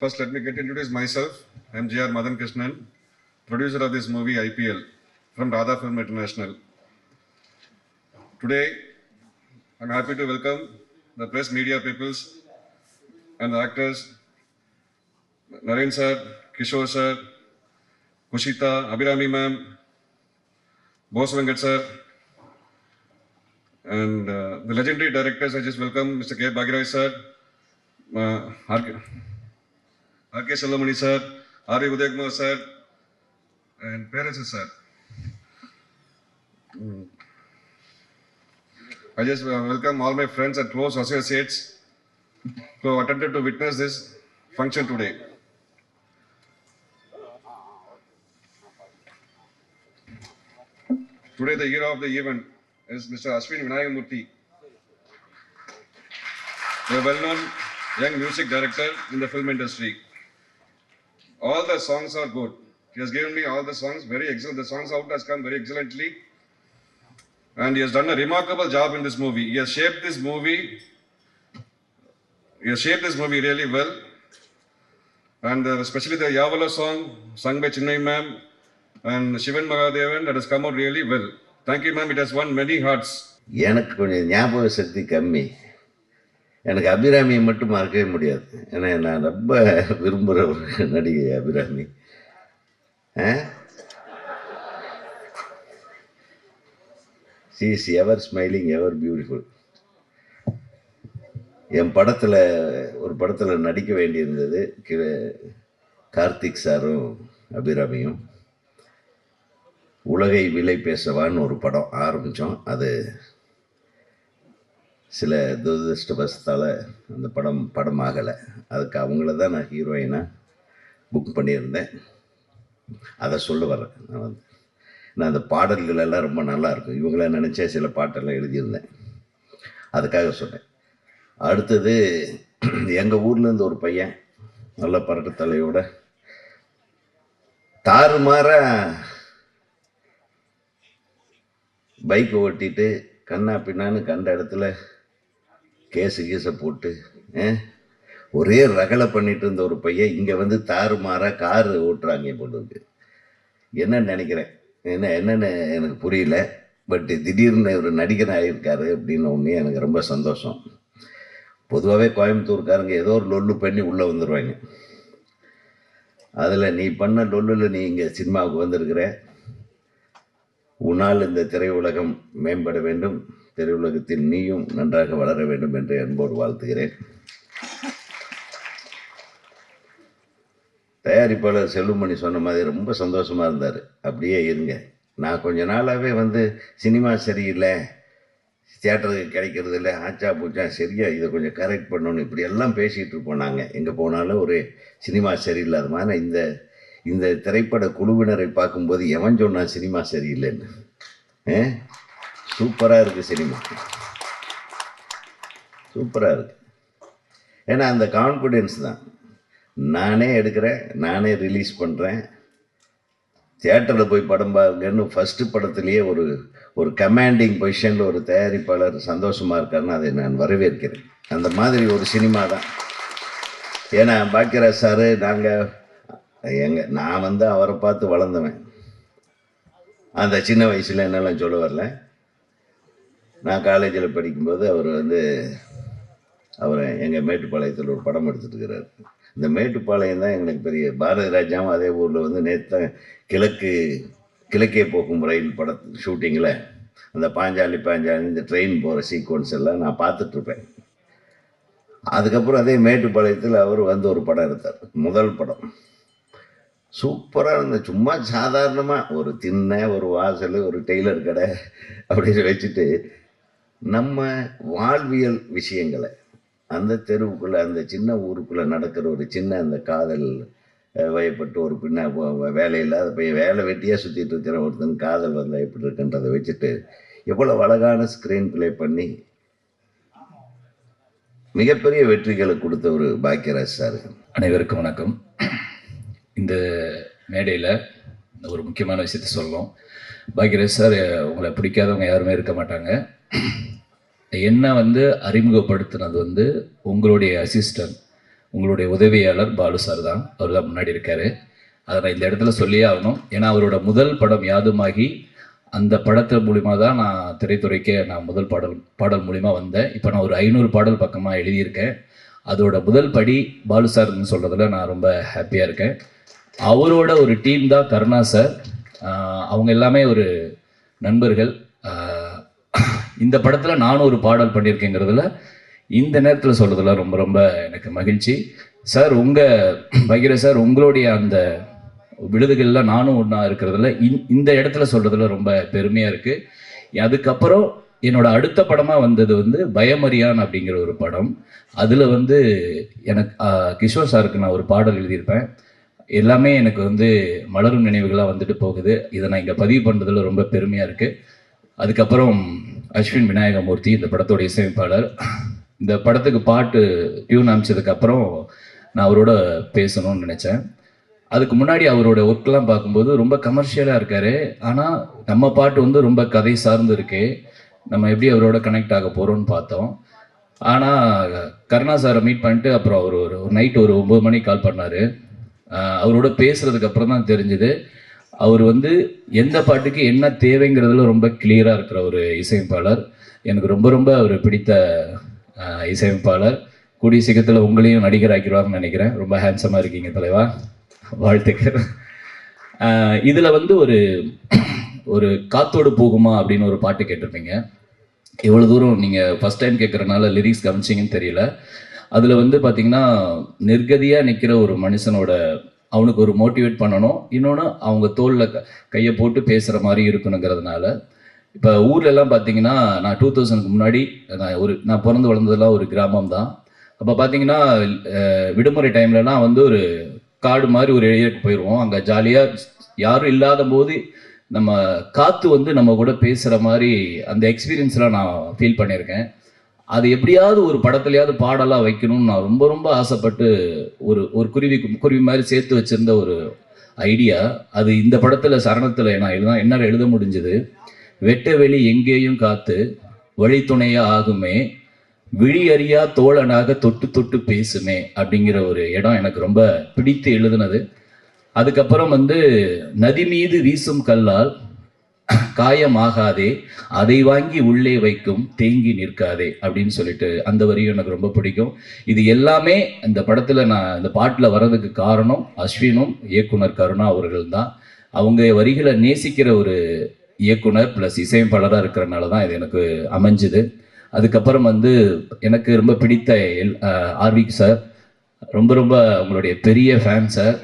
First, let me get myself. I am J.R. Madan Krishnan, producer of this movie IPL from Radha Film International. Today, I'm happy to welcome the press media peoples and the actors Naren sir, Kishore sir, Kushita, Abhirami ma'am, Bose Venkat sir, and uh, the legendary directors. I just welcome Mr. K. Bhagirai sir, uh, Sir, R.A. Udaykumar sir, and parents sir. Mm. I just welcome all my friends and close associates who attempted to witness this function today. Today, the hero of the event is Mr. Ashwin Vinayagamurthy, a well-known young music director in the film industry. All the songs are good. He has given me all the songs very excellent. The songs out has come very excellently, and he has done a remarkable job in this movie. He has shaped this movie. He has shaped this movie really well, and uh, especially the Yavala song sung by Chinnai ma'am and Shivan Mahadevan that has come out really well. Thank you, ma'am. It has won many hearts. எனக்கு கொஞ்சம் ஞாபக சக்தி கம்மி எனக்கு அபிராமியை மட்டும் மறக்கவே முடியாது. ஏன்னா நான் ரொம்ப விரும்புகிற ஒரு நடிகை Abirami. She is ever smiling ever beautiful என் படத்தில் ஒரு படத்தில் நடிக்க வேண்டியிருந்தது கார்த்திக் சாரும் அபிராமியும். உலகை விலை பேசவான்னு ஒரு படம் ஆரம்பித்தோம் அது சில துரதிருஷ்டவசத்தால் அந்த படம் படம் ஆகலை அதுக்கு அவங்கள தான் நான் ஹீரோயினாக புக் பண்ணியிருந்தேன். அதை சொல்ல வரேன் நான் வந்து நான் அந்த பாடல்கள் எல்லாம் ரொம்ப நல்லாயிருக்கும் இவங்கள நினச்சே சில பாட்டெல்லாம் எழுதியிருந்தேன். அதுக்காக சொன்னேன். அடுத்தது எங்கள் ஊர்லேருந்து ஒரு பையன் நல்ல பரட்டு தலையோட தாறுமாறாக பைக்கை ஓட்டிட்டு கண்ணா பின்னான்னு கண்ட இடத்துல கேஸு கீஸை போட்டு ஒரே ரகலை பண்ணிட்டு இருந்த ஒரு பையன் இங்கே வந்து தாறுமாறாக காரு ஓட்டுறாங்க பொண்ணுக்கு. என்னன்னு நினைக்கிறேன். என்ன என்னன்னு எனக்கு புரியல. பட் திடீர்னு ஒரு நடிகர் ஆகியிருக்காரு அப்படின்னு ஒன்று எனக்கு ரொம்ப சந்தோஷம். பொதுவாகவே கோயம்புத்தூர்காரங்க ஏதோ ஒரு லொல்லு பண்ணி உள்ளே வந்துடுவாங்க அதில் நீ பண்ண லொல்லில் நீ இங்கே சினிமாவுக்கு வந்திருக்கிற. உன்னால் இந்த திரையுலகம் மேம்பட வேண்டும். திரையுலகத்தில் நீயும் நன்றாக வளர வேண்டும் என்று அன்போடு வாழ்த்துகிறேன். தயாரிப்பாளர் செல்வமணி சொன்ன மாதிரி ரொம்ப சந்தோஷமாக இருந்தார். அப்படியே இருங்க. நான் கொஞ்ச நாளாகவே வந்து சினிமா சரியில்லை தியேட்டருக்கு கிடைக்கிறது இல்லை ஆச்சா பூச்சா சரியா இதை கொஞ்சம் கரெக்ட் பண்ணணும் இப்படி எல்லாம் பேசிகிட்டு இருப்போம் நாங்கள் எங்கே போனாலும் ஒரு சினிமா சரியில்லாத மாதிரி இந்த இந்த திரைப்பட குழுவினரை பார்க்கும்போது எவன் சொன்னான் சினிமா சரியில்லைன்னு? சூப்பராக இருக்குது சினிமா. சூப்பராக இருக்குது ஏன்னா அந்த கான்ஃபிடென்ஸ் தான். நானே எடுக்கிறேன் நானே ரிலீஸ் பண்ணுறேன் தியேட்டரில் போய் படம் பாருங்கன்னு ஃபஸ்ட்டு படத்துலேயே ஒரு ஒரு கமாண்டிங் பொசிஷனில் ஒரு தயாரிப்பாளர் சந்தோஷமாக இருக்காருன்னு அதை நான் வரவேற்கிறேன். அந்த மாதிரி ஒரு சினிமா தான். ஏன்னா பாக்கியராஜ் சாரு நாங்கள் எங்கள் நான் வந்து அவரை பார்த்து வளர்ந்தவன். அந்த சின்ன வயசில் என்னெல்லாம் சொல்ல வரல. நான் காலேஜில் படிக்கும்போது அவர் வந்து அவரை எங்கள் மேட்டுப்பாளையத்தில் ஒரு படம் எடுத்துட்டுருக்கிறார் இந்த மேட்டுப்பாளையம் தான் எங்களுக்கு பெரிய பாரதி ராஜாவும் அதே ஊரில் வந்து நேற்று கிழக்கு கிழக்கே போகும் ரயில் பட ஷூட்டிங்கில் அந்த பாஞ்சாலி பாஞ்சாலி இந்த ட்ரெயின் போகிற சீக்வன்ஸ் எல்லாம் நான் பார்த்துட்ருப்பேன். அதுக்கப்புறம் அதே மேட்டுப்பாளையத்தில் அவர் வந்து ஒரு படம் எடுத்தார். முதல் படம். சூப்பராக இருந்த சும்மா சாதாரணமாக ஒரு திண்ணை ஒரு வாசல் ஒரு டெய்லர் கடை அப்படின்னு வச்சுட்டு நம்ம வாழ்வியல் விஷயங்களை அந்த தெருவுக்குள்ளே அந்த சின்ன ஊருக்குள்ளே நடக்கிற ஒரு சின்ன அந்த காதல் வயப்பட்டு ஒரு பின்ன வ- வேலை இல்லாத பையன் வேலை வெட்டியாக சுற்றிட்டு இருக்கிற ஒருத்தன் காதல் வந்தால் எப்படி இருக்குன்றதை வச்சுட்டு எவ்வளோ அழகான ஸ்க்ரீன் ப்ளே பண்ணி மிகப்பெரிய வெற்றிகளை கொடுத்த ஒரு பாக்கியராஜ் சார். அனைவருக்கும் வணக்கம். இந்த மேடையில் ஒரு முக்கியமான விஷயத்த சொல்லணும். பாக்கியராஜ் சார் உங்களை பிடிக்காதவங்க யாருமே இருக்க மாட்டாங்க. என்ன வந்து அறிமுகப்படுத்தினது வந்து உங்களுடைய அசிஸ்டன்ட் உங்களுடைய உதவியாளர் பாலு சார் தான். அவர் தான் முன்னாடி இருக்காரு. அதை நான் இந்த இடத்துல சொல்லியே ஆகணும். ஏன்னா அவரோட முதல் படம் யாதுமாகி அந்த படத்து மூலிமா தான் நான் திரைத்துறைக்கே நான் முதல் பாடல் பாடல் மூலிமா வந்தேன். இப்போ நான் ஒரு ஐநூறு பாடல் பக்கமாக எழுதியிருக்கேன். அதோட முதல் படி பாலு சார்னு சொல்கிறதுல நான் ரொம்ப ஹாப்பியாக இருக்கேன். அவரோட ஒரு டீம் தான் கருணா சார். அவங்க எல்லாமே ஒரு நண்பர்கள். இந்த படத்தில் நானும் ஒரு பாடல் பண்ணியிருக்கேங்கிறதுல இந்த நேரத்தில் சொல்கிறதுல ரொம்ப ரொம்ப எனக்கு மகிழ்ச்சி. சார் உங்கள் பகிர சார் உங்களுடைய அந்த விழுதுகளில் நானும் ஒன்றா இருக்கிறதுல இந் இந்த இடத்துல சொல்கிறதுல ரொம்ப பெருமையாக இருக்குது அதுக்கப்புறம் என்னோட அடுத்த படமாக வந்தது வந்து பயமறியான் அப்படிங்கிற ஒரு படம். அதில் வந்து எனக்கு கிஷோர் சாருக்கு நான் ஒரு பாடல் எழுதியிருப்பேன். எல்லாமே எனக்கு வந்து மலரும் நினைவுகளாக வந்துட்டு போகுது. இதை நான் இங்கே பதிவு பண்ணுறதுல ரொம்ப பெருமையாக இருக்குது அதுக்கப்புறம் அஸ்வின் விநாயகமூர்த்தி இந்த படத்தோட இசையமைப்பாளர். இந்த படத்துக்கு பாட்டு டியூன் அமைச்சதுக்கப்புறம் நான் அவரோட பேசணும்னு நினச்சேன். அதுக்கு முன்னாடி அவரோட ஒர்க்லாம் பார்க்கும்போது ரொம்ப கமர்ஷியலாக இருக்காரு. ஆனால் நம்ம பாட்டு வந்து ரொம்ப கதை சார்ந்து இருக்கு. நம்ம எப்படி அவரோட கனெக்ட் ஆக போகிறோம்னு பார்த்தோம். ஆனால் கருணா சாரை மீட் பண்ணிட்டு அப்புறம் அவர் ஒரு நைட் ஒரு ஒம்பது மணிக்கு கால் பண்ணார். அவரோட பேசுறதுக்கு அப்புறம் தான் தெரிஞ்சுது. அவர் வந்து எந்த பாட்டுக்கு என்ன தேவைங்கிறதுல ரொம்ப கிளியராக இருக்கிற ஒரு இசையமைப்பாளர். எனக்கு ரொம்ப ரொம்ப அவர் பிடித்த இசையமைப்பாளர். கூடிய சீக்கிரத்தில் உங்களையும் நடிகர் ஆக்கிடுவாங்கன்னு நினைக்கிறேன். ரொம்ப ஹேண்ட்ஸமாக இருக்கீங்க தலைவா. வாழ்த்துக்கள். இதில் வந்து ஒரு ஒரு காத்தோடு போகுமா அப்படின்னு ஒரு பாட்டு கேட்டிருப்பீங்க. எவ்வளோ தூரம் நீங்கள் ஃபஸ்ட் டைம் கேட்குறனால லிரிக்ஸ் கவனிச்சிங்கன்னு தெரியல. அதில் வந்து பார்த்திங்கன்னா நிர்கதியாக நிற்கிற ஒரு மனுஷனோட அவனுக்கு ஒரு மோட்டிவேட் பண்ணணும். இன்னொன்று அவங்க தோளில் கையை போட்டு பேசுகிற மாதிரி இருக்கணுங்கிறதுனால. இப்போ ஊர்ல எல்லாம் பார்த்தீங்கன்னா நான் டூ தௌசண்ட்க்கு முன்னாடி நான் ஒரு நான் பிறந்து வளர்ந்ததெல்லாம் ஒரு கிராமம் தான். அப்போ பார்த்தீங்கன்னா விடுமுறை டைம்லலாம் வந்து ஒரு காடு மாதிரி ஒரு ஏரியாவுக்கு போயிடுவோம் அங்கே ஜாலியாக யாரும் இல்லாத போது நம்ம காற்று வந்து நம்ம கூட பேசுகிற மாதிரி அந்த எக்ஸ்பீரியன்ஸ்லாம் நான் ஃபீல் பண்ணியிருக்கேன். அது எப்படியாவது ஒரு படத்துலையாவது பாடலாக வைக்கணும்னு நான் ரொம்ப ரொம்ப ஆசைப்பட்டு ஒரு ஒரு குருவி குருவி மாதிரி சேர்த்து வச்சிருந்த ஒரு ஐடியா. அது இந்த படத்தில் சரணத்தில் நான் எழுத என்னால் எழுத முடிஞ்சது. வெட்ட வெளி எங்கேயும் காத்து வழித்துணையா ஆகுமே விழி அறியா தோழனாக தொட்டு தொட்டு பேசுமே அப்படிங்கிற ஒரு இடம் எனக்கு ரொம்ப பிடித்து எழுதுனது. அதுக்கப்புறம் வந்து நதி மீது வீசும் கல்லால் காயமாகாதே அதை வாங்கி உள்ளே வைக்கும் தேங்கி நிற்காதே அப்படின்னு சொல்லிட்டு அந்த வரியும் எனக்கு ரொம்ப பிடிக்கும். இது எல்லாமே இந்த படத்தில் நான் இந்த பாட்டில் வர்றதுக்கு காரணம் அஸ்வினும் இயக்குனர் கருணா அவர்கள் தான் அவங்க வரிகளை நேசிக்கிற ஒரு இயக்குனர் ப்ளஸ் இசையமைப்பாளராக இருக்கிறனால தான் இது எனக்கு அமைஞ்சுது. அதுக்கப்புறம் வந்து எனக்கு ரொம்ப பிடித்த எல் ஆர்விக் சார். ரொம்ப ரொம்ப உங்களுடைய பெரிய ஃபேன் சார்.